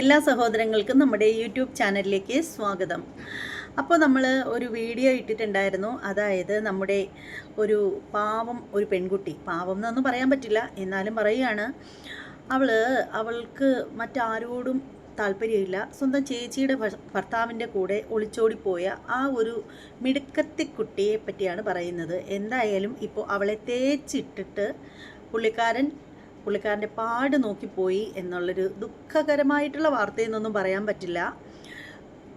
എല്ലാ സഹോദരങ്ങൾക്കും നമ്മുടെ യൂട്യൂബ് ചാനലിലേക്ക് സ്വാഗതം. അപ്പോൾ നമ്മൾ ഒരു വീഡിയോ ഇട്ടിട്ടുണ്ടായിരുന്നു. അതായത് നമ്മുടെ ഒരു പാവം ഒരു പെൺകുട്ടി. പാവം എന്നൊന്നും പറയാൻ പറ്റില്ല. എന്നാലും പറയുകയാണ്. അവൾ അവൾക്ക് മറ്റാരോടും താല്പര്യമില്ല. സ്വന്തം ചേച്ചിയുടെ ഭർത്താവിന്റെ കൂടെ ഒളിച്ചോടിപ്പോയ ആ ഒരു മിടുക്കത്തി കുട്ടിയെ പറ്റിയാണ് പറയുന്നത്. എന്തായാലും ഇപ്പോൾ അവളെ തേച്ചിട്ടിട്ട് പുള്ളിക്കാരൻ പുള്ളിക്കാരന്റെ പാട് നോക്കിപ്പോയി എന്നുള്ളൊരു ദുഃഖകരമായിട്ടുള്ള വാർത്തയെന്നൊന്നും പറയാൻ പറ്റില്ല.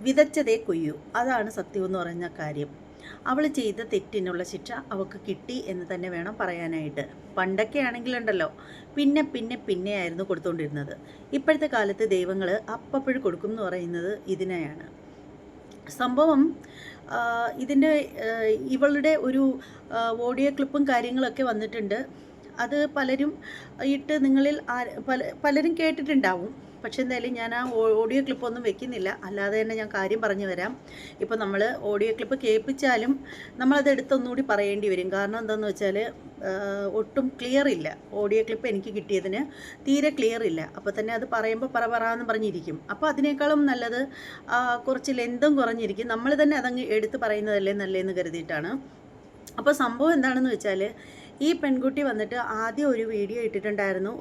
വിതച്ചതേ കൊയ്യൂ. അതാണ് സത്യം എന്ന് പറഞ്ഞ കാര്യം. അവൾ ചെയ്ത തെറ്റിനുള്ള ശിക്ഷ അവൾക്ക് കിട്ടി എന്ന് തന്നെ വേണം പറയാനായിട്ട്. പണ്ടൊക്കെ ആണെങ്കിലുണ്ടല്ലോ. പിന്നെ പിന്നെ പിന്നെയായിരുന്നു കൊടുത്തുകൊണ്ടിരുന്നത് ഇപ്പോഴത്തെ കാലത്ത് ദൈവങ്ങൾ അപ്പപ്പോഴും കൊടുക്കും എന്ന് പറയുന്നത് ഇതിനെയാണ്. സംഭവം ഇതിന്റെ ഇവളുടെ ഒരു ഓഡിയോ ക്ലിപ്പും കാര്യങ്ങളൊക്കെ വന്നിട്ടുണ്ട്. അത് പലരും ഇട്ട് നിങ്ങളിൽ പല പലരും കേട്ടിട്ടുണ്ടാവും. പക്ഷെ എന്തായാലും ഞാൻ ആ ഓഡിയോ ക്ലിപ്പൊന്നും വെക്കുന്നില്ല. അല്ലാതെ തന്നെ ഞാൻ കാര്യം പറഞ്ഞു വരാം ഇപ്പോൾ നമ്മൾ ഓഡിയോ ക്ലിപ്പ് കേൾപ്പിച്ചാലും നമ്മളത് എടുത്തൊന്നുകൂടി പറയേണ്ടി വരും. കാരണം എന്താണെന്ന് വെച്ചാൽ ഒട്ടും ക്ലിയർ ഇല്ല. ഓഡിയോ ക്ലിപ്പ് എനിക്ക് കിട്ടിയതിന് തീരെ ക്ലിയർ ഇല്ല. അപ്പോൾ തന്നെ അത് പറയുമ്പോൾ പറ പറയാന്ന് പറഞ്ഞിരിക്കും. അപ്പോൾ അതിനേക്കാളും നല്ലത് കുറച്ച് ലെന്തും കുറഞ്ഞിരിക്കും. നമ്മൾ തന്നെ അതങ്ങ് എടുത്ത് പറയുന്നതല്ലേ നല്ലതെന്ന് കരുതിയിട്ടാണ്. അപ്പോൾ സംഭവം എന്താണെന്ന് വെച്ചാൽ ഈ പെൺകുട്ടി വന്നിട്ട് ആദ്യം ഒരു വീഡിയോ ഇട്ടിട്ടുണ്ടായിരുന്നു.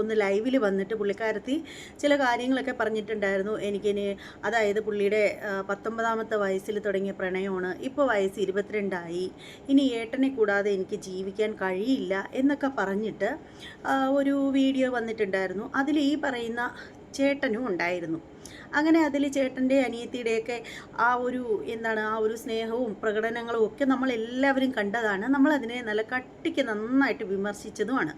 ഒന്ന് ലൈവിൽ വന്നിട്ട് പുള്ളിക്കാരത്തി ചില കാര്യങ്ങളൊക്കെ പറഞ്ഞിട്ടുണ്ടായിരുന്നു. എനിക്കിനി അതായത് പുള്ളിയുടെ പത്തൊമ്പതാമത്തെ വയസ്സിൽ തുടങ്ങിയ പ്രണയമാണ്. ഇപ്പോൾ വയസ്സ് ഇരുപത്തിരണ്ടായി. ഇനി ഏട്ടനെ കൂടാതെ എനിക്ക് ജീവിക്കാൻ കഴിയില്ല എന്നൊക്കെ പറഞ്ഞിട്ട് ഒരു വീഡിയോ വന്നിട്ടുണ്ടായിരുന്നു. അതിൽ ഈ പറയുന്ന ചേട്ടനും ഉണ്ടായിരുന്നു. അങ്ങനെ അതിൽ ചേട്ടന്റെ അനിയത്തിയുടെയൊക്കെ ആ ഒരു എന്താണ് ആ ഒരു സ്നേഹവും പ്രകടനങ്ങളും ഒക്കെ നമ്മൾ എല്ലാവരും കണ്ടതാണ്. നമ്മൾ അതിനെ നല്ല കട്ടിക്ക് നന്നായിട്ട് വിമർശിച്ചതുമാണ്.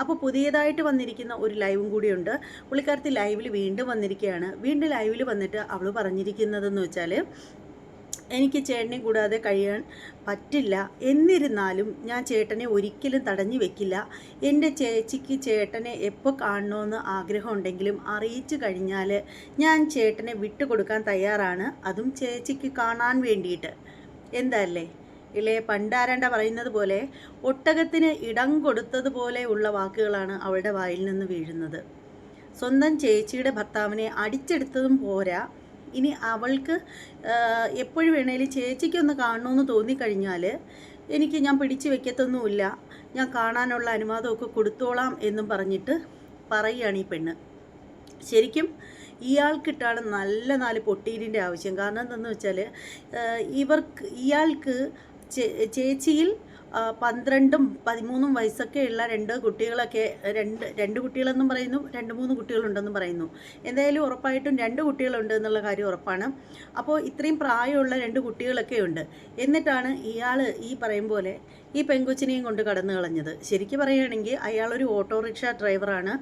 അപ്പോൾ പുതിയതായിട്ട് വന്നിരിക്കുന്ന ഒരു ലൈവും കൂടിയുണ്ട്. പുള്ളിക്കാരത്തി ലൈവിൽ വീണ്ടും വന്നിരിക്കുകയാണ്. വീണ്ടും ലൈവിൽ വന്നിട്ട് അവൾ പറഞ്ഞിരിക്കുന്നതെന്ന് വെച്ചാൽ എനിക്ക് ചേട്ടനെ കൂടാതെ കഴിയാൻ പറ്റില്ല. എന്നിരുന്നാലും ഞാൻ ചേട്ടനെ ഒരിക്കലും തടഞ്ഞു വെക്കില്ല. എന്റെ ചേച്ചിക്ക് ചേട്ടനെ എപ്പോൾ കാണണമെന്ന് ആഗ്രഹമുണ്ടെങ്കിലും അറിയിച്ചു കഴിഞ്ഞാൽ ഞാൻ ചേട്ടനെ വിട്ടുകൊടുക്കാൻ തയ്യാറാണ്. അതും ചേച്ചിക്ക് കാണാൻ വേണ്ടിയിട്ട്. എന്തല്ലേ? ഇളയ പണ്ടാരണ്ട പറയുന്നത് പോലെ ഒട്ടകത്തിന് ഇടം കൊടുത്തതുപോലെ ഉള്ള വാക്കുകളാണ് അവളുടെ വായിൽ നിന്ന് വീഴുന്നത്. സ്വന്തം ചേച്ചിയുടെ ഭർത്താവിനെ അടിച്ചെടുത്തതും പോരാ. ഇനി അവൾക്ക് എപ്പോഴും വേണേലും ചേച്ചിക്കൊന്ന് കാണണമെന്ന് തോന്നിക്കഴിഞ്ഞാൽ എനിക്ക് ഞാൻ പിടിച്ചു വെക്കത്തൊന്നുമില്ല. ഞാൻ കാണാനുള്ള അനുവാദമൊക്കെ കൊടുത്തോളാം എന്നും പറഞ്ഞിട്ട് പറയുകയാണ് ഈ പെണ്ണ്. ശരിക്കും ഇയാൾക്കിട്ടാണ് നല്ല നാല് പൊട്ടീരിന്റെ ആവശ്യം. കാരണം എന്തെന്ന് വെച്ചാൽ ഇവർക്ക് ഇയാൾക്ക് ചേച്ചിയിൽ പന്ത്രണ്ടും പതിമൂന്നും വയസ്സൊക്കെയുള്ള രണ്ട് കുട്ടികളൊക്കെ രണ്ട് രണ്ട് കുട്ടികളെന്നും പറയുന്നു രണ്ട് മൂന്ന് കുട്ടികളുണ്ടെന്നും പറയുന്നു. എന്തായാലും ഉറപ്പായിട്ടും രണ്ട് കുട്ടികളുണ്ട് എന്നുള്ള കാര്യം ഉറപ്പാണ്. അപ്പോൾ ഇത്രയും പ്രായമുള്ള രണ്ട് കുട്ടികളൊക്കെ ഉണ്ട്. എന്നിട്ടാണ് ഇയാൾ ഈ പറയും പോലെ ഈ പെങ്കൊച്ചിനെയും കൊണ്ട് കടന്നു കളഞ്ഞത് ശരിക്കും പറയുകയാണെങ്കിൽ അയാളൊരു ഓട്ടോറിക്ഷ ഡ്രൈവറാണ്.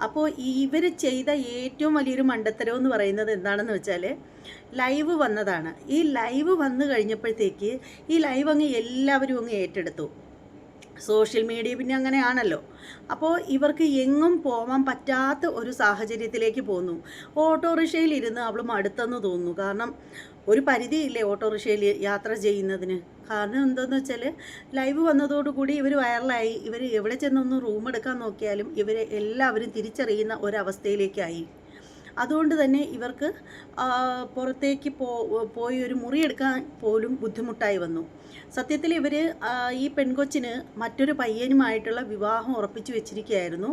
അപ്പോൾ ഇവർ ചെയ്ത ഏറ്റവും വലിയൊരു മണ്ടത്തരം എന്ന് പറയുന്നത് എന്താണെന്ന് വെച്ചാൽ ലൈവ് വന്നതാണ്. ഈ ലൈവ് വന്നു കഴിഞ്ഞപ്പോഴത്തേക്ക് ഈ ലൈവ് അങ്ങ് എല്ലാവരും അങ്ങ് ഏറ്റെടുത്തു. സോഷ്യൽ മീഡിയ പിന്നെ അങ്ങനെയാണല്ലോ. അപ്പോൾ ഇവർക്ക് എങ്ങും പോകാൻ പറ്റാത്ത ഒരു സാഹചര്യത്തിലേക്ക് പോന്നു. ഓട്ടോറിക്ഷയിൽ ഇരുന്ന് അവൾ മടുത്തെന്ന് തോന്നുന്നു. കാരണം ഒരു പരിധിയില്ലേ ഓട്ടോറിക്ഷയിൽ യാത്ര ചെയ്യുന്നതിന്? കാരണം എന്താണെന്ന് വെച്ചാൽ ലൈവ് വന്നതോടുകൂടി ഇവർ വൈറലായി. ഇവർ എവിടെ ചെന്നൊന്ന് റൂം എടുക്കാൻ നോക്കിയാലും ഇവരെ എല്ലാവരും തിരിച്ചറിയുന്ന ഒരവസ്ഥയിലേക്കായി. അതുകൊണ്ട് തന്നെ ഇവർക്ക് പുറത്തേക്ക് പോ പോയി ഒരു മുറി എടുക്കാൻ പോലും ബുദ്ധിമുട്ടായി വന്നു. സത്യത്തിൽ ഇവർ ഈ പെൺകൊച്ചിന് മറ്റൊരു പയ്യനുമായിട്ടുള്ള വിവാഹം ഉറപ്പിച്ചു വെച്ചിരിക്കുകയായിരുന്നു.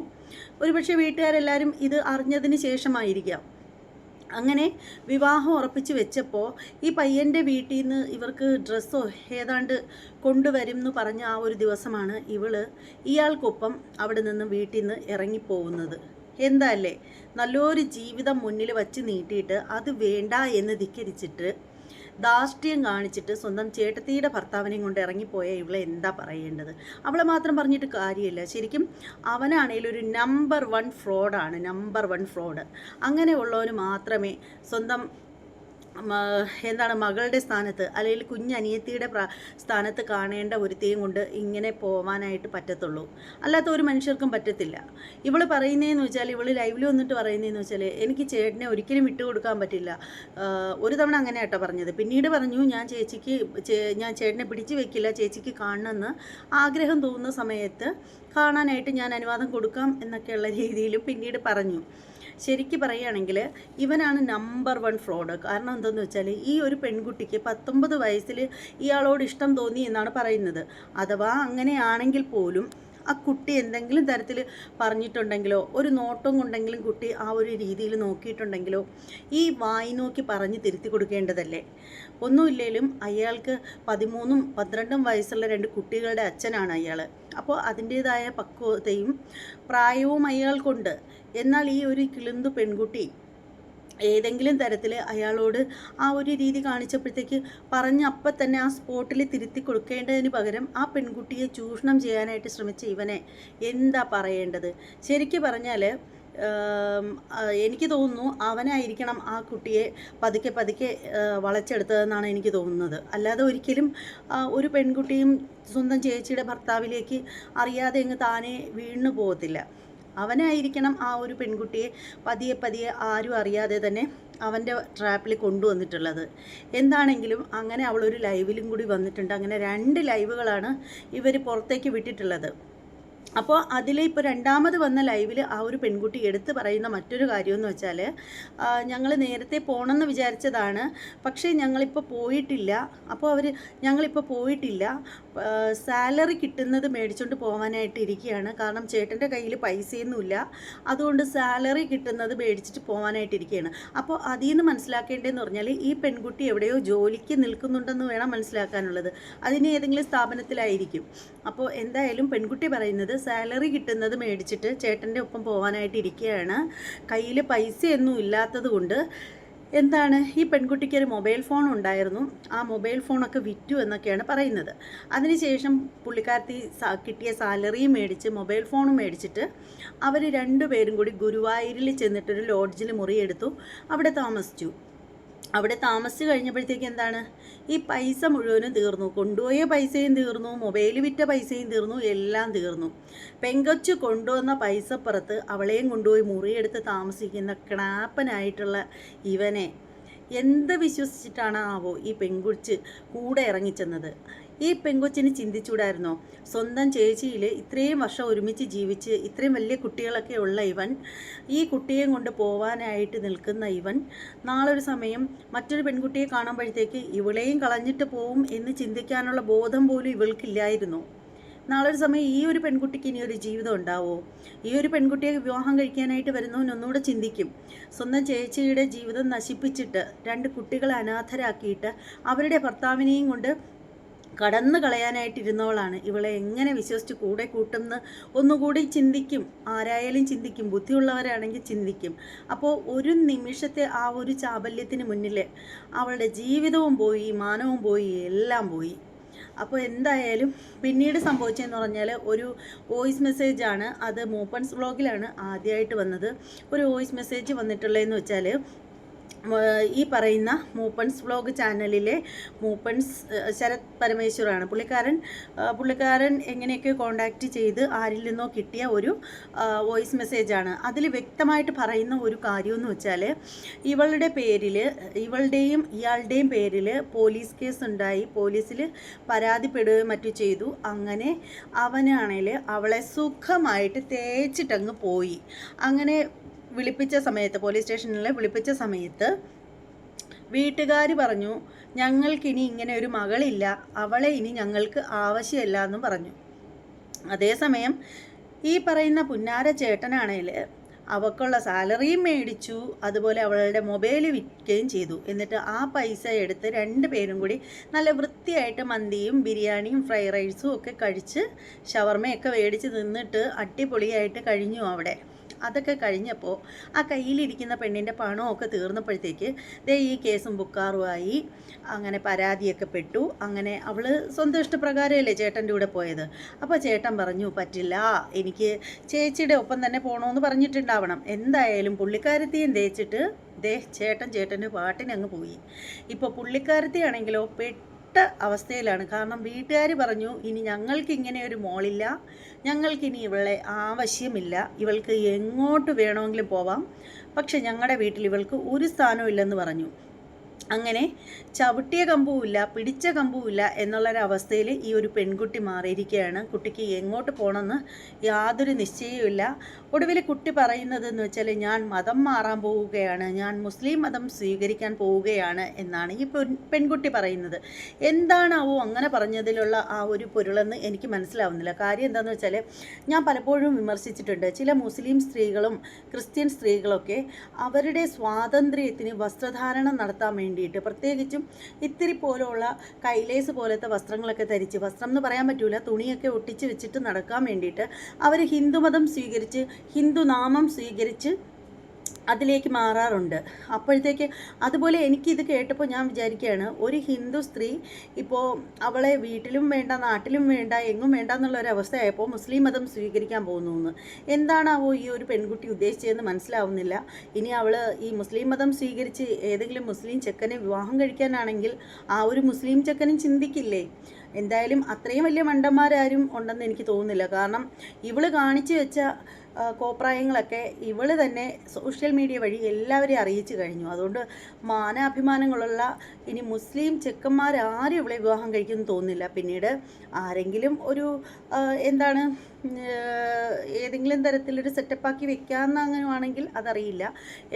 ഒരുപക്ഷെ വീട്ടുകാരെല്ലാവരും ഇത് അറിഞ്ഞതിന് ശേഷമായിരിക്കാം. അങ്ങനെ വിവാഹം ഉറപ്പിച്ച് വെച്ചപ്പോൾ ഈ പയ്യന്റെ വീട്ടിൽ നിന്ന് ഇവർക്ക് ഡ്രസ്സോ ഏതാണ്ട് കൊണ്ടുവരും എന്ന് പറഞ്ഞ ആ ഒരു ദിവസമാണ് ഇവൾ ഇയാൾക്കൊപ്പം അവിടെ നിന്ന് വീട്ടിൽ നിന്ന് ഇറങ്ങിപ്പോകുന്നത് എന്തല്ലേ? നല്ലൊരു ജീവിതം മുന്നിൽ വച്ച് നീട്ടിയിട്ട് അത് വേണ്ട എന്ന് ധിക്കരിച്ചിട്ട് ധാർഷ്ട്യം കാണിച്ചിട്ട് സ്വന്തം ചേട്ടത്തിയുടെ ഭർത്താവിനെയും കൊണ്ട് ഇറങ്ങിപ്പോയ ഇവളെ എന്താ പറയേണ്ടത്? അവളെ മാത്രം പറഞ്ഞിട്ട് കാര്യമില്ല. ശരിക്കും അവനാണേലും ഒരു നമ്പർ വൺ ഫ്രോഡാണ് നമ്പർ വൺ ഫ്രോഡ് അങ്ങനെയുള്ളവന് മാത്രമേ സ്വന്തം എന്താണ് മകളുടെ സ്ഥാനത്ത് അല്ലെങ്കിൽ കുഞ്ഞനിയത്തിയുടെ സ്ഥാനത്ത് കാണേണ്ട ഒരുത്തേയും കൊണ്ട് ഇങ്ങനെ പോവാനായിട്ട് പറ്റത്തുള്ളൂ. അല്ലാത്ത ഒരു മനുഷ്യർക്കും പറ്റത്തില്ല. ഇവൾ പറയുന്നതെന്ന് വെച്ചാൽ ഇവൾ ലൈവിൽ വന്നിട്ട് പറയുന്നതെന്ന് വെച്ചാൽ എനിക്ക് ചേട്ടനെ ഒരിക്കലും വിട്ടുകൊടുക്കാൻ പറ്റില്ല. ഒരു തവണ അങ്ങനെ കേട്ടോ പറഞ്ഞത്. പിന്നീട് പറഞ്ഞു ഞാൻ ചേച്ചിക്ക് ഞാൻ ചേട്ടനെ പിടിച്ചു വെക്കില്ല ചേച്ചിക്ക് കാണണമെന്ന് ആഗ്രഹം തോന്നുന്ന സമയത്ത് കാണാനായിട്ട് ഞാൻ അനുവാദം കൊടുക്കാം എന്നൊക്കെയുള്ള രീതിയിലും പിന്നീട് പറഞ്ഞു. ശരിക്കും പറയുകയാണെങ്കിൽ ഇവനാണ് നമ്പർ വൺ ഫ്രോഡ് കാരണം എന്തെന്ന് വെച്ചാൽ ഈ ഒരു പെൺകുട്ടിക്ക് പത്തൊമ്പത് വയസ്സിൽ ഇയാളോട് ഇഷ്ടം തോന്നി എന്നാണ് പറയുന്നത്. അഥവാ അങ്ങനെയാണെങ്കിൽ പോലും ആ കുട്ടി എന്തെങ്കിലും തരത്തിൽ പറഞ്ഞിട്ടുണ്ടെങ്കിലോ ഒരു നോട്ടം കൊണ്ടെങ്കിലും കുട്ടി ആ ഒരു രീതിയിൽ നോക്കിയിട്ടുണ്ടെങ്കിലോ ഈ വായി നോക്കി പറഞ്ഞ് തിരുത്തി കൊടുക്കേണ്ടതല്ലേ? ഒന്നുമില്ലേലും അയാൾക്ക് പതിമൂന്നും പന്ത്രണ്ടും വയസ്സുള്ള രണ്ട് കുട്ടികളുടെ അച്ഛനാണ് അയാൾ അപ്പോൾ അതിന്റേതായ പക്വതയും പ്രായവും അയാൾക്കുണ്ട്. എന്നാൽ ഈ ഒരു കിളിന്തു പെൺകുട്ടി ഏതെങ്കിലും തരത്തിൽ അയാളോട് ആ ഒരു രീതി കാണിച്ചപ്പോഴത്തേക്ക് പറഞ്ഞ അപ്പം തന്നെ ആ സ്പോട്ടിൽ തിരുത്തി കൊടുക്കേണ്ടതിന് പകരം ആ പെൺകുട്ടിയെ ചൂഷണം ചെയ്യാനായിട്ട് ശ്രമിച്ച ഇവനെ. എന്താ പറയേണ്ടത്? ശരിക്കും പറഞ്ഞാൽ എനിക്ക് തോന്നുന്നു അവനായിരിക്കണം ആ കുട്ടിയെ പതുക്കെ പതുക്കെ വളച്ചെടുത്തതെന്നാണ് എനിക്ക് തോന്നുന്നത്. അല്ലാതെ ഒരിക്കലും ഒരു പെൺകുട്ടിയും സ്വന്തം ചേച്ചിയുടെ ഭർത്താവിലേക്ക് അറിയാതെ അങ്ങ് താനെ വീണു പോകത്തില്ല അവനായിരിക്കണം ആ ഒരു പെൺകുട്ടിയെ പതിയെ പതിയെ ആരും അറിയാതെ തന്നെ അവന്റെ ട്രാപ്പിൽ കൊണ്ടുവന്നിട്ടുള്ളത്. എന്താണെങ്കിലും അങ്ങനെ അവളൊരു ലൈവിലും കൂടി വന്നിട്ടുണ്ട്. അങ്ങനെ രണ്ട് ലൈവുകളാണ് ഇവർ പുറത്തേക്ക് വിട്ടിട്ടുള്ളത്. അപ്പോൾ അതിൽ ഇപ്പോൾ രണ്ടാമത് വന്ന ലൈവിൽ ആ ഒരു പെൺകുട്ടി എടുത്തു പറയുന്ന മറ്റൊരു കാര്യമെന്ന് വെച്ചാൽ ഞങ്ങൾ നേരത്തെ പോകണമെന്ന് വിചാരിച്ചതാണ് പക്ഷേ ഞങ്ങളിപ്പോൾ പോയിട്ടില്ല. അപ്പോൾ അവർ ഞങ്ങളിപ്പോൾ പോയിട്ടില്ല. സാലറി കിട്ടുന്നത് മേടിച്ചുകൊണ്ട് പോകാനായിട്ട് ഇരിക്കുകയാണ് കാരണം ചേട്ടന്റെ കയ്യിൽ പൈസയൊന്നുമില്ല. അതുകൊണ്ട് സാലറി കിട്ടുന്നത് മേടിച്ചിട്ട് പോകാനായിട്ട് ഇരിക്കുകയാണ് അപ്പോൾ അതിൽ നിന്ന് മനസ്സിലാക്കേണ്ടതെന്ന് പറഞ്ഞാൽ ഈ പെൺകുട്ടി എവിടെയോ ജോലിക്ക് നിൽക്കുന്നുണ്ടെന്ന് വേണം മനസ്സിലാക്കാനുള്ളത്. അതിന് ഏതെങ്കിലും സ്ഥാപനത്തിലായിരിക്കും. അപ്പോൾ എന്തായാലും പെൺകുട്ടി പറയുന്നത് സാലറി കിട്ടുന്നത് മേടിച്ചിട്ട് ചേട്ടന്റെ ഒപ്പം പോകാനായിട്ട് ഇരിക്കുകയാണ് കയ്യിൽ പൈസയൊന്നും ഇല്ലാത്തത് കൊണ്ട് എന്താണ്? ഈ പെൺകുട്ടിക്ക് ഒരു മൊബൈൽ ഫോൺ ഉണ്ടായിരുന്നു. ആ മൊബൈൽ ഫോണൊക്കെ വിറ്റു എന്നൊക്കെയാണ് പറയുന്നത്. അതിനുശേഷം പുള്ളിക്കാരത്തി കിട്ടിയ സാലറിയും മേടിച്ച് മൊബൈൽ ഫോണും മേടിച്ചിട്ട് അവർ രണ്ടുപേരും കൂടി ഗുരുവായൂരിൽ ചെന്നിട്ടൊരു ലോഡ്ജിൽ മുറിയെടുത്തു. അവിടെ താമസിച്ചു. അവിടെ താമസിച്ച് കഴിഞ്ഞപ്പോഴത്തേക്ക് എന്താണ്? ഈ പൈസ മുഴുവനും തീർന്നു. കൊണ്ടുപോയ പൈസയും തീർന്നു മൊബൈൽ വിറ്റ പൈസയും തീർന്നു എല്ലാം തീർന്നു. പെങ്കൊച്ച് കൊണ്ടുവന്ന പൈസപ്പുറത്ത് അവളെയും കൊണ്ടുപോയി മുറിയെടുത്ത് താമസിക്കുന്ന ക്ണാപ്പനായിട്ടുള്ള ഇവനെ. എന്ത് വിശ്വസിച്ചിട്ടാണ് ആവോ ഈ പെൺകുച്ച് കൂടെ ഇറങ്ങിച്ചെന്നത്? ഈ പെങ്കൊച്ചിന് ചിന്തിച്ചൂടായിരുന്നോ? സ്വന്തം ചേച്ചിയിൽ ഇത്രയും വർഷം ഒരുമിച്ച് ജീവിച്ച് ഇത്രയും വലിയ കുട്ടികളൊക്കെ ഉള്ള ഇവൻ ഈ കുട്ടിയെ കൊണ്ട് പോവാനായിട്ട് നിൽക്കുന്ന ഇവൻ നാളൊരു സമയം മറ്റൊരു പെൺകുട്ടിയെ കാണുമ്പോഴത്തേക്ക് ഇവളെയും കളഞ്ഞിട്ട് പോവും എന്ന് ചിന്തിക്കാനുള്ള ബോധം പോലും ഇവൾക്കില്ലായിരുന്നു. നാളൊരു സമയം ഈ ഒരു പെൺകുട്ടിക്ക് ഇനി ഒരു ജീവിതം ഉണ്ടാവോ? ഈ ഒരു പെൺകുട്ടിയെ വിവാഹം കഴിക്കാനായിട്ട് വരുന്നവൻ ഒന്നുകൂടെ ചിന്തിക്കും. സ്വന്തം ചേച്ചിയുടെ ജീവിതം നശിപ്പിച്ചിട്ട് രണ്ട് കുട്ടികളെ അനാഥരാക്കിയിട്ട് അവരുടെ ഭർത്താവിനെയും കൊണ്ട് കടന്നു കളയാനായിട്ടിരുന്നവളാണ്. ഇവളെ എങ്ങനെ വിശ്വസിച്ച് കൂടെ കൂട്ടുമെന്ന് ഒന്നുകൂടി ചിന്തിക്കും. ആരായാലും ചിന്തിക്കും. ബുദ്ധിയുള്ളവരാണെങ്കിൽ ചിന്തിക്കും. അപ്പോൾ ഒരു നിമിഷത്തെ ആ ഒരു ചാബല്യത്തിന് മുന്നിൽ അവളുടെ ജീവിതവും പോയി മാനവും പോയി എല്ലാം പോയി. അപ്പോൾ എന്തായാലും പിന്നീട് സംഭവിച്ചതെന്ന് പറഞ്ഞാൽ ഒരു വോയിസ് മെസ്സേജ് ആണ്. അത് മൂപ്പൻസ് ബ്ലോഗിലാണ് ആദ്യമായിട്ട് വന്നത്. ഒരു വോയിസ് മെസ്സേജ് വന്നിട്ടുള്ളതെന്ന് വെച്ചാൽ ഈ പറയുന്ന മൂപ്പൻസ് വ്ളോഗ് ചാനലിലെ മൂപ്പൻസ് ശരത് പരമേശ്വറാണ്. പുള്ളിക്കാരൻ പുള്ളിക്കാരൻ എങ്ങനെയൊക്കെ കോണ്ടാക്റ്റ് ചെയ്ത് ആരിൽ നിന്നോ കിട്ടിയ ഒരു വോയിസ് മെസ്സേജാണ് അതിൽ വ്യക്തമായിട്ട് പറയുന്ന ഒരു കാര്യമെന്ന് വെച്ചാൽ ഇവളുടെ പേരിൽ ഇവളുടെയും ഇയാളുടെയും പേരിൽ പോലീസ് കേസ് ഉണ്ടായി. പോലീസിൽ പരാതിപ്പെടുകയും മറ്റു ചെയ്തു. അങ്ങനെ അവനാണെങ്കിൽ അവളെ സുഖമായിട്ട് തേച്ചിട്ടങ്ങ് പോയി. അങ്ങനെ വിളിപ്പിച്ച സമയത്ത് പോലീസ് സ്റ്റേഷനിൽ വിളിപ്പിച്ച സമയത്ത് വീട്ടുകാർ പറഞ്ഞു ഞങ്ങൾക്കിനി ഇങ്ങനെ ഒരു മകളില്ല. അവളെ ഇനി ഞങ്ങൾക്ക് ആവശ്യമില്ല എന്ന് പറഞ്ഞു. അതേസമയം ഈ പറയുന്ന പുന്നാര ചേട്ടനാണേൽ അവക്കുള്ള സാലറിയും മേടിച്ചു. അതുപോലെ അവളുടെ മൊബൈൽ വിൽക്കുകയും ചെയ്തു. എന്നിട്ട് ആ പൈസ എടുത്ത് രണ്ട് പേരും കൂടി നല്ല വൃത്തിയായിട്ട് മന്തിയും ബിരിയാണിയും ഫ്രൈഡ് റൈസും ഒക്കെ കഴിച്ച് ഷവർമയൊക്കെ മേടിച്ച് നിന്നിട്ട് അടിപൊളിയായിട്ട് കഴിഞ്ഞു അവിടെ. അതൊക്കെ കഴിഞ്ഞപ്പോൾ ആ കയ്യിലിരിക്കുന്ന പെണ്ണിന്റെ പണമൊക്കെ തീർന്നപ്പോഴത്തേക്ക് ദേ ഈ കേസും ബുക്കാറുമായി അങ്ങനെ പരാതിയൊക്കെ പെട്ടു. അങ്ങനെ അവൾ സ്വന്തം ഇഷ്ടപ്രകാരമല്ലേ ചേട്ടന്റെ കൂടെ പോയത്? അപ്പോൾ ചേട്ടൻ പറഞ്ഞു പറ്റില്ല എനിക്ക് ചേച്ചിയുടെ ഒപ്പം തന്നെ പോകണമെന്ന് പറഞ്ഞിട്ടുണ്ടാവണം. എന്തായാലും പുള്ളിക്കാരത്തെയും തേച്ചിട്ട് ദേ ചേട്ടൻ ചേട്ടന്റെ പാട്ടിനങ്ങ് പോയി. ഇപ്പോൾ പുള്ളിക്കാരത്തെയാണെങ്കിലോ പെട്ട അവസ്ഥയിലാണ്. കാരണം വീട്ടുകാർ പറഞ്ഞു ഇനി ഞങ്ങൾക്ക് ഇങ്ങനെ ഒരു മോളില്ല. ഞങ്ങൾക്കിനി ഇവളെ ആവശ്യമില്ല. ഇവൾക്ക് എങ്ങോട്ട് വേണമെങ്കിലും പോവാം. പക്ഷെ ഞങ്ങളുടെ വീട്ടിൽ ഇവൾക്ക് ഒരു സ്ഥാനവും ഇല്ലെന്ന് പറഞ്ഞു. അങ്ങനെ ചവിട്ടിയ കമ്പുമില്ല പിടിച്ച കമ്പുമില്ല എന്നുള്ളൊരവസ്ഥയിൽ ഈ ഒരു പെൺകുട്ടി മാറിയിരിക്കുകയാണ്. കുട്ടിക്ക് എങ്ങോട്ട് പോകണമെന്ന് യാതൊരു നിശ്ചയവുമില്ല. ഒടുവിൽ കുട്ടി പറയുന്നത് എന്ന് വെച്ചാൽ ഞാൻ മതം മാറാൻ പോവുകയാണ് ഞാൻ മുസ്ലിം മതം സ്വീകരിക്കാൻ പോവുകയാണ് എന്നാണ് ഈ പെൺ പെൺകുട്ടി പറയുന്നത്. എന്താണാവോ അങ്ങനെ പറഞ്ഞതിലുള്ള ആ ഒരു പൊരുളെന്ന് എനിക്ക് മനസ്സിലാവുന്നില്ല. കാര്യം എന്താണെന്ന് വെച്ചാൽ ഞാൻ പലപ്പോഴും വിമർശിച്ചിട്ടുണ്ട്. ചില മുസ്ലിം സ്ത്രീകളും ക്രിസ്ത്യൻ സ്ത്രീകളൊക്കെ അവരുടെ സ്വാതന്ത്ര്യത്തിന് വസ്ത്രധാരണം നടത്താൻ വേണ്ടിയിട്ട് പ്രത്യേകിച്ചും ഇത്തിരി പോലുള്ള കൈലേസ് പോലത്തെ വസ്ത്രങ്ങളൊക്കെ ധരിച്ച് വസ്ത്രം എന്ന് പറയാൻ പറ്റൂല തുണിയൊക്കെ ഒട്ടിച്ച് വെച്ചിട്ട് നടക്കാൻ വേണ്ടിയിട്ട് അവർ ഹിന്ദുമതം സ്വീകരിച്ച് ഹിന്ദു നാമം സ്വീകരിച്ച് അതിലേക്ക് മാറാറുണ്ട്. അപ്പോഴത്തേക്ക് അതുപോലെ എനിക്കിത് കേട്ടപ്പോൾ ഞാൻ വിചാരിക്കുകയാണ് ഒരു ഹിന്ദു സ്ത്രീ ഇപ്പോൾ അവളെ വീട്ടിലും വേണ്ട നാട്ടിലും വേണ്ട എങ്ങും വേണ്ട എന്നുള്ള ഒരു മുസ്ലിം മതം സ്വീകരിക്കാൻ പോകുന്നു എന്ന് എന്താണാവോ ഈ ഒരു പെൺകുട്ടി ഉദ്ദേശിച്ചതെന്ന് മനസ്സിലാവുന്നില്ല. ഇനി അവൾ ഈ മുസ്ലിം മതം സ്വീകരിച്ച് ഏതെങ്കിലും മുസ്ലിം ചെക്കനെ വിവാഹം കഴിക്കാനാണെങ്കിൽ ആ ഒരു മുസ്ലിം ചെക്കനും ചിന്തിക്കില്ലേ? എന്തായാലും അത്രയും വലിയ മണ്ടന്മാരാരും ഉണ്ടെന്ന് എനിക്ക് തോന്നുന്നില്ല. കാരണം ഇവൾ കാണിച്ചു വെച്ച കോപ്രായങ്ങളൊക്കെ ഇവൾ തന്നെ സോഷ്യൽ മീഡിയ വഴി എല്ലാവരെയും അറിയിച്ചു കഴിഞ്ഞു. അതുകൊണ്ട് മാനാഭിമാനങ്ങളുള്ള ഇനി മുസ്ലിം ചെക്കന്മാരാരും ഇവളെ വിവാഹം കഴിക്കുമെന്ന് തോന്നുന്നില്ല. പിന്നീട് ആരെങ്കിലും ഒരു എന്താണ് ഏതെങ്കിലും തരത്തിലൊരു സെറ്റപ്പാക്കി വെക്കാമെന്ന് അങ്ങനെ ആണെങ്കിൽ അതറിയില്ല.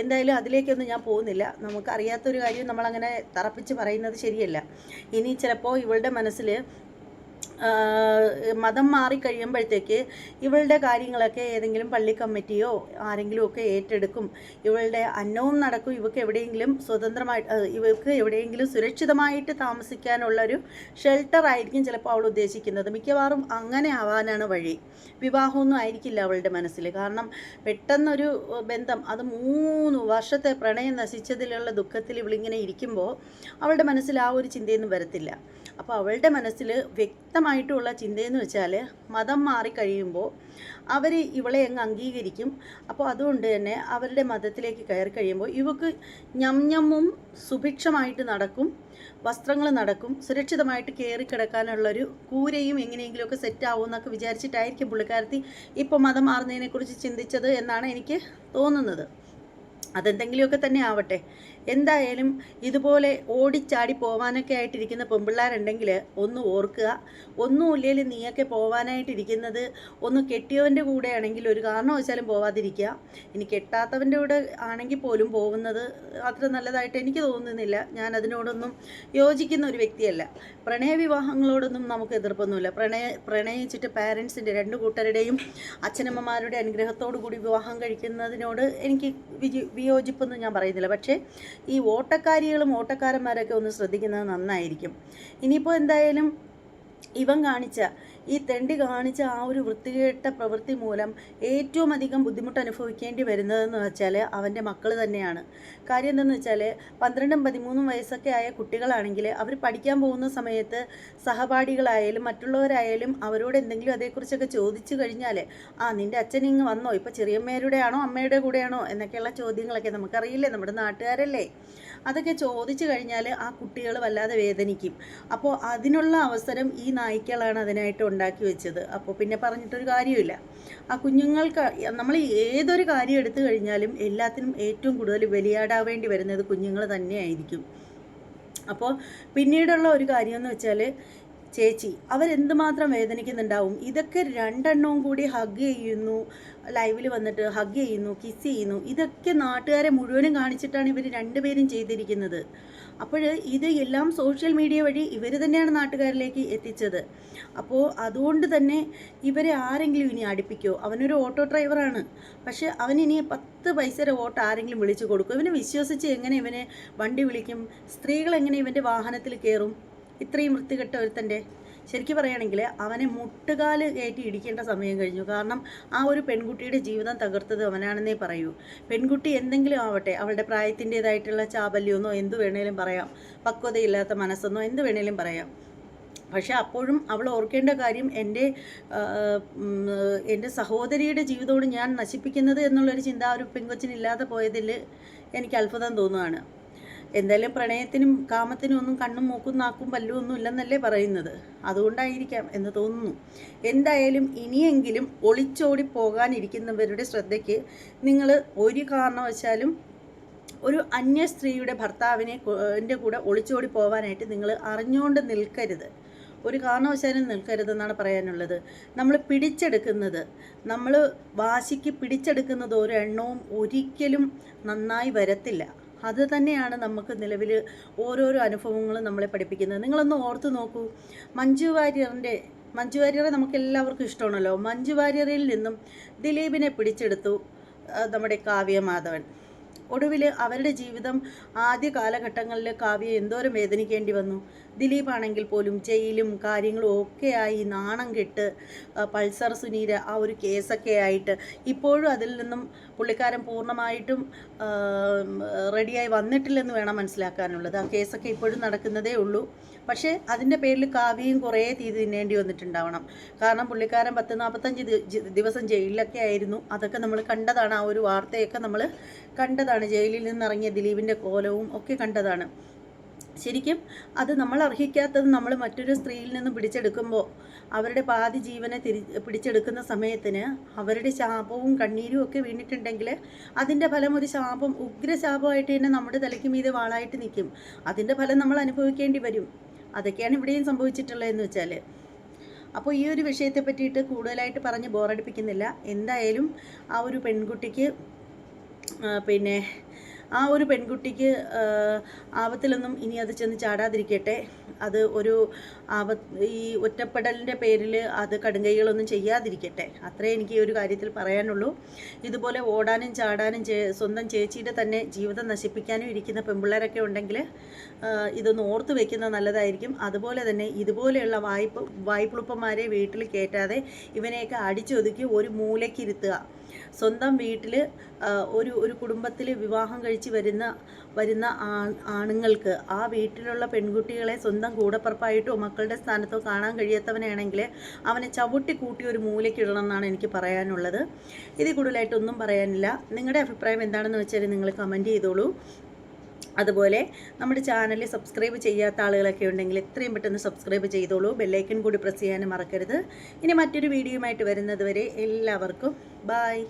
എന്തായാലും അതിലേക്കൊന്നും ഞാൻ പോകുന്നില്ല. നമുക്കറിയാത്തൊരു കാര്യം നമ്മളങ്ങനെ തറപ്പിച്ച് പറയുന്നത് ശരിയല്ല. ഇനി ചിലപ്പോൾ ഇവളുടെ മനസ്സിൽ മതം മാറി കഴിയുമ്പോഴത്തേക്ക് ഇവളുടെ കാര്യങ്ങളൊക്കെ ഏതെങ്കിലും പള്ളി കമ്മിറ്റിയോ ആരെങ്കിലും ഒക്കെ ഏറ്റെടുക്കും. ഇവളുടെ അന്നവും നടക്കും. ഇവക്ക് എവിടെയെങ്കിലും സ്വതന്ത്രമായി ഇവൾക്ക് എവിടെയെങ്കിലും സുരക്ഷിതമായിട്ട് താമസിക്കാനുള്ളൊരു ഷെൽട്ടർ ആയിരിക്കും ചിലപ്പോൾ അവൾ ഉദ്ദേശിക്കുന്നത്. മിക്കവാറും അങ്ങനെ ആവാനാണ് വഴി. വിവാഹമൊന്നും ആയിരിക്കില്ല അവളുടെ മനസ്സിൽ. കാരണം പെട്ടെന്നൊരു ബന്ധം അത് മൂന്ന് വർഷത്തെ പ്രണയം നശിച്ചതിലുള്ള ദുഃഖത്തിൽ ഇവളിങ്ങനെ ഇരിക്കുമ്പോൾ അവളുടെ മനസ്സിൽ ആ ഒരു ചിന്തയൊന്നും വരത്തില്ല. അപ്പോൾ അവളുടെ മനസ്സിൽ വ്യക്തമായിട്ടുള്ള ചിന്തയെന്ന് വെച്ചാൽ മതം മാറിക്കഴിയുമ്പോൾ അവർ ഇവളെ അങ്ങ് അംഗീകരിക്കും. അപ്പോൾ അതുകൊണ്ട് തന്നെ അവരുടെ മതത്തിലേക്ക് കയറി കഴിയുമ്പോൾ ഇവക്ക് ഞം സുഭിക്ഷമായിട്ട് നടക്കും വസ്ത്രങ്ങൾ നടക്കും സുരക്ഷിതമായിട്ട് കയറി കിടക്കാനുള്ളൊരു കൂരയും എങ്ങനെയെങ്കിലുമൊക്കെ സെറ്റ് ആവും എന്നൊക്കെ വിചാരിച്ചിട്ടായിരിക്കും പുള്ളിക്കാരത്തി ഇപ്പോൾ മതം മാറുന്നതിനെക്കുറിച്ച് ചിന്തിച്ചത് എന്നാണ് എനിക്ക് തോന്നുന്നത്. അതെന്തെങ്കിലുമൊക്കെ തന്നെ ആവട്ടെ. എന്തായാലും ഇതുപോലെ ഓടിച്ചാടി പോവാനൊക്കെ ആയിട്ടിരിക്കുന്ന പെമ്പിള്ളാരുണ്ടെങ്കിൽ ഒന്ന് ഓർക്കുക. ഒന്നുമില്ലെങ്കിലും നീയൊക്കെ പോവാനായിട്ടിരിക്കുന്നത് ഒന്ന് കെട്ടിയവന്റെ കൂടെ ആണെങ്കിൽ ഒരു കാരണവശാലും പോവാതിരിക്കുക. ഇനി കെട്ടാത്തവന്റെ കൂടെ ആണെങ്കിൽ പോലും പോകുന്നത് അത്ര നല്ലതായിട്ട് എനിക്ക് തോന്നുന്നില്ല. ഞാൻ അതിനോടൊന്നും യോജിക്കുന്ന ഒരു വ്യക്തിയല്ല. പ്രണയവിവാഹങ്ങളോടൊന്നും നമുക്ക് എതിർപ്പൊന്നുമില്ല. പ്രണയ പ്രണയിച്ചിട്ട് പാരൻസിന്റെ രണ്ട് കൂട്ടരുടെയും അച്ഛനമ്മമാരുടെ അനുഗ്രഹത്തോടു കൂടി വിവാഹം കഴിക്കുന്നതിനോട് എനിക്ക് വിയോജിപ്പൊന്നും ഞാൻ പറയുന്നില്ല. പക്ഷേ ഈ ഓട്ടക്കാരികളും ഓട്ടക്കാരന്മാരൊക്കെ ഒന്ന് ശ്രദ്ധിക്കുന്നത് നന്നായിരിക്കും. ഇനിയിപ്പോൾ എന്തായാലും ഇവൻ കാണിച്ച ഈ തെണ്ടി കാണിച്ച ആ ഒരു വൃത്തികെട്ട പ്രവൃത്തി മൂലം ഏറ്റവും അധികം ബുദ്ധിമുട്ട് അനുഭവിക്കേണ്ടി വരുന്നതെന്ന് വെച്ചാൽ അവന്റെ മക്കൾ തന്നെയാണ്. കാര്യം എന്തെന്ന് വെച്ചാൽ പന്ത്രണ്ടും പതിമൂന്നും വയസ്സൊക്കെ ആയ കുട്ടികളാണെങ്കിൽ അവർ പഠിക്കാൻ പോകുന്ന സമയത്ത് സഹപാഠികളായാലും മറ്റുള്ളവരായാലും അവരോട് എന്തെങ്കിലും അതേക്കുറിച്ചൊക്കെ ചോദിച്ചു കഴിഞ്ഞാൽ ആ നിന്റെ അച്ഛൻ ഇങ്ങ് വന്നോ? ഇപ്പോൾ ചെറിയമ്മയുടെ ആണോ അമ്മയുടെ കൂടെയാണോ? എന്നൊക്കെയുള്ള ചോദ്യങ്ങളൊക്കെ നമുക്കറിയില്ലേ നമ്മുടെ നാട്ടുകാരല്ലേ? അതൊക്കെ ചോദിച്ചു കഴിഞ്ഞാൽ ആ കുട്ടികൾ വല്ലാതെ വേദനിക്കും. അപ്പോൾ അതിനുള്ള അവസരം ഈ നായ്ക്കളാണ് അതിനായിട്ട് ഉണ്ടാക്കി വെച്ചത്. അപ്പോൾ പിന്നെ പറഞ്ഞിട്ടൊരു കാര്യമില്ല ആ കുഞ്ഞുങ്ങൾക്ക് നമ്മൾ ഏതൊരു കാര്യം എടുത്തു കഴിഞ്ഞാലും എല്ലാത്തിനും ഏറ്റവും കൂടുതൽ ബലിയാടാവേണ്ടി വരുന്നത് കുഞ്ഞുങ്ങൾ തന്നെയായിരിക്കും. അപ്പോൾ പിന്നീടുള്ള ഒരു കാര്യം എന്ന് വെച്ചാൽ ചേച്ചി അവരെന്തുമാത്രം വേദനിക്കുന്നുണ്ടാവും? ഇതൊക്കെ രണ്ടെണ്ണവും കൂടി ഹഗ് ചെയ്യുന്നു. ലൈവിൽ വന്നിട്ട് ഹഗ് ചെയ്യുന്നു കിസ് ചെയ്യുന്നു. ഇതൊക്കെ നാട്ടുകാരെ മുഴുവനും കാണിച്ചിട്ടാണ് ഇവർ രണ്ടുപേരും ചെയ്തിരിക്കുന്നത്. അപ്പോൾ ഇത് എല്ലാം സോഷ്യൽ മീഡിയ വഴി ഇവർ തന്നെയാണ് നാട്ടുകാരിലേക്ക് എത്തിച്ചത്. അപ്പോൾ അതുകൊണ്ട് തന്നെ ഇവരെ ആരെങ്കിലും ഇനി അടുപ്പിക്കോ? അവനൊരു ഓട്ടോ ഡ്രൈവറാണ് പക്ഷെ അവനിനി പത്ത് പൈസയുടെ ഓട്ടോ ആരെങ്കിലും വിളിച്ചു കൊടുക്കും. ഇവനെ വിശ്വസിച്ച് എങ്ങനെ ഇവനെ വണ്ടി വിളിക്കും? സ്ത്രീകൾ എങ്ങനെ ഇവന്റെ വാഹനത്തിൽ കയറും? ഇത്രയും വൃത്തികെട്ട ഒരുത്തന്റെ ശരിക്കും പറയുകയാണെങ്കിൽ അവനെ മുട്ടുകാൽ കയറ്റി ഇടിക്കേണ്ട സമയം കഴിഞ്ഞു. കാരണം ആ ഒരു പെൺകുട്ടിയുടെ ജീവിതം തകർത്തത് അവനാണെന്നേ പറയൂ. പെൺകുട്ടി എന്തെങ്കിലും ആവട്ടെ അവളുടെ പ്രായത്തിന്റെതായിട്ടുള്ള ചാബല്യമെന്നോ എന്തു വേണേലും പറയാം. പക്വതയില്ലാത്ത മനസ്സെന്നോ എന്ത് വേണേലും പറയാം. പക്ഷെ അപ്പോഴും അവൾ ഓർക്കേണ്ട കാര്യം എന്റെ എന്റെ സഹോദരിയുടെ ജീവിതത്തോട് ഞാൻ നശിപ്പിക്കുന്നത് എന്നുള്ളൊരു ചിന്ത ആ ഒരു പെങ്കൊച്ചിനില്ലാതെ പോയതിൽ എനിക്ക് അത്ഭുതം തോന്നുകയാണ്. എന്തായാലും പ്രണയത്തിനും കാമത്തിനും ഒന്നും കണ്ണും മൂക്കും നാക്കും പല്ലും ഒന്നും ഇല്ലെന്നല്ലേ പറയുന്നത്. അതുകൊണ്ടായിരിക്കാം എന്ന് തോന്നുന്നു. എന്തായാലും ഇനിയെങ്കിലും ഒളിച്ചോടി പോകാനിരിക്കുന്നവരുടെ ശ്രദ്ധയ്ക്ക് നിങ്ങൾ ഒരു കാരണവശാലും ഒരു അന്യ സ്ത്രീയുടെ ഭർത്താവിനെ എന്റെ കൂടെ ഒളിച്ചോടി പോകാനായിട്ട് നിങ്ങൾ അറിഞ്ഞുകൊണ്ട് നിൽക്കരുത്. ഒരു കാരണവശാലും നിൽക്കരുതെന്നാണ് പറയാനുള്ളത്. നമ്മൾ പിടിച്ചെടുക്കുന്നത് നമ്മൾ വാശിക്ക് പിടിച്ചെടുക്കുന്നത് ഒരു എണ്ണവും ഒരിക്കലും നന്നായി വരത്തില്ല. അത് തന്നെയാണ് നമുക്ക് നിലവിൽ ഓരോരോ അനുഭവങ്ങളും നമ്മളെ പഠിപ്പിക്കുന്നത്. നിങ്ങളൊന്ന് ഓർത്ത് നോക്കൂ. മഞ്ജു വാര്യറിന്റെ മഞ്ജു വാര്യറെ നമുക്ക് എല്ലാവർക്കും ഇഷ്ടമാണല്ലോ. മഞ്ജു വാര്യറിൽ നിന്നും ദിലീപിനെ പിടിച്ചെടുത്തു നമ്മുടെ കാവ്യ മാധവൻ. ഒടുവിൽ അവരുടെ ജീവിതം ആദ്യ കാലഘട്ടങ്ങളിൽ കാവ്യ എന്തോരം വേദനിക്കേണ്ടി വന്നു? ദിലീപ് ആണെങ്കിൽ പോലും ജയിലും കാര്യങ്ങളും ഒക്കെയായി നാണം കെട്ട് പൾസർ സുനീര ആ ഒരു കേസൊക്കെ ആയിട്ട് ഇപ്പോഴും അതിൽ നിന്നും പുള്ളിക്കാരൻ പൂർണമായിട്ടും റെഡിയായി വന്നിട്ടില്ലെന്ന് വേണം മനസ്സിലാക്കാനുള്ളത്. ആ കേസൊക്കെ ഇപ്പോഴും നടക്കുന്നതേ ഉള്ളൂ. പക്ഷേ അതിന്റെ പേരിൽ കാവ്യയും കുറേ തീയതി തിന്നേണ്ടി വന്നിട്ടുണ്ടാവണം. കാരണം പുള്ളിക്കാരൻ പത്ത് നാൽപ്പത്തഞ്ച് ദിവസം ജയിലിലൊക്കെ ആയിരുന്നു. അതൊക്കെ നമ്മൾ കണ്ടതാണ്. ആ ഒരു വാർത്തയൊക്കെ നമ്മൾ കണ്ടതാണ്. ജയിലിൽ നിന്നിറങ്ങിയ ദിലീപിന്റെ കോലവും ഒക്കെ കണ്ടതാണ്. ശരിക്കും അത് നമ്മൾ അർഹിക്കാത്തത് നമ്മൾ മറ്റൊരു സ്ത്രീയിൽ നിന്ന് പിടിച്ചെടുക്കുമ്പോൾ അവരുടെ പാതി ജീവനെ തിരി പിടിച്ചെടുക്കുന്ന സമയത്തിന് അവരുടെ ശാപവും കണ്ണീരും ഒക്കെ വീണിട്ടുണ്ടെങ്കിൽ അതിന്റെ ഫലം ഒരു ശാപം ഉഗ്രശാപമായിട്ട് തന്നെ നമ്മുടെ തലയ്ക്ക് മീതെ വാളായിട്ട് നിൽക്കും. അതിന്റെ ഫലം നമ്മൾ അനുഭവിക്കേണ്ടി വരും. അതൊക്കെയാണ് ഇവിടെയും സംഭവിച്ചിട്ടുള്ളതെന്ന് വെച്ചാൽ അപ്പോൾ ഈ ഒരു വിഷയത്തെ പറ്റിയിട്ട് കൂടുതലായിട്ട് പറഞ്ഞ് ബോറടിപ്പിക്കുന്നില്ല. എന്തായാലും ആ ഒരു പെൺകുട്ടിക്ക് പിന്നെ ആ ഒരു പെൺകുട്ടിക്ക് ആപത്തിലൊന്നും ഇനി അത് ചെന്ന് ചാടാതിരിക്കട്ടെ. അത് ഒരു ആപ ഈ ഒറ്റപ്പെടലിന്റെ പേരിൽ അത് കടുങ്കൈകളൊന്നും ചെയ്യാതിരിക്കട്ടെ. അത്രേ എനിക്ക് ഈ ഒരു കാര്യത്തിൽ പറയാനുള്ളൂ. ഇതുപോലെ ഓടാനും ചാടാനും സ്വന്തം ചേച്ചിയുടെ തന്നെ ജീവിതം നശിപ്പിക്കാനും ഇരിക്കുന്ന പെൺപിള്ളേരൊക്കെ ഉണ്ടെങ്കിൽ ഇതൊന്ന് ഓർത്ത് വെക്കുന്നത് നല്ലതായിരിക്കും. അതുപോലെ തന്നെ ഇതുപോലെയുള്ള വായ്പ വായ്പുളുപ്പന്മാരെ വീട്ടിൽ കയറ്റാതെ ഇവനെയൊക്കെ അടിച്ചൊതുക്കി ഒരു മൂലയ്ക്കിരുത്തുക സ്വന്തം വീട്ടിൽ ഒരു ഒരു കുടുംബത്തിൽ വിവാഹം കഴിച്ച് വരുന്ന വരുന്ന ആണുങ്ങൾക്ക് ആ വീട്ടിലുള്ള പെൺകുട്ടികളെ സ്വന്തം കൂടപ്പറപ്പായിട്ടോ മക്കളുടെ സ്ഥാനത്തോ കാണാൻ കഴിയാത്തവനാണെങ്കിൽ അവനെ ചവിട്ടി കൂട്ടി ഒരു മൂലയ്ക്കിടണം എന്നാണ് എനിക്ക് പറയാനുള്ളത്. ഇതിൽ കൂടുതലായിട്ടൊന്നും പറയാനില്ല. നിങ്ങളുടെ അഭിപ്രായം എന്താണെന്ന് വെച്ചാൽ നിങ്ങൾ കമന്റ് ചെയ്തോളൂ. അതുപോലെ നമ്മുടെ ചാനൽ സബ്സ്ക്രൈബ് ചെയ്യാത്ത ആളുകളൊക്കെ ഉണ്ടെങ്കിൽ എത്രയും പെട്ടെന്ന് സബ്സ്ക്രൈബ് ചെയ്തോളൂ. ബെല്ലൈക്കൺ കൂടി പ്രസ് ചെയ്യാനും മറക്കരുത്. ഇനി മറ്റൊരു വീഡിയോയുമായിട്ട് വരുന്നത് വരെ എല്ലാവർക്കും ബായ്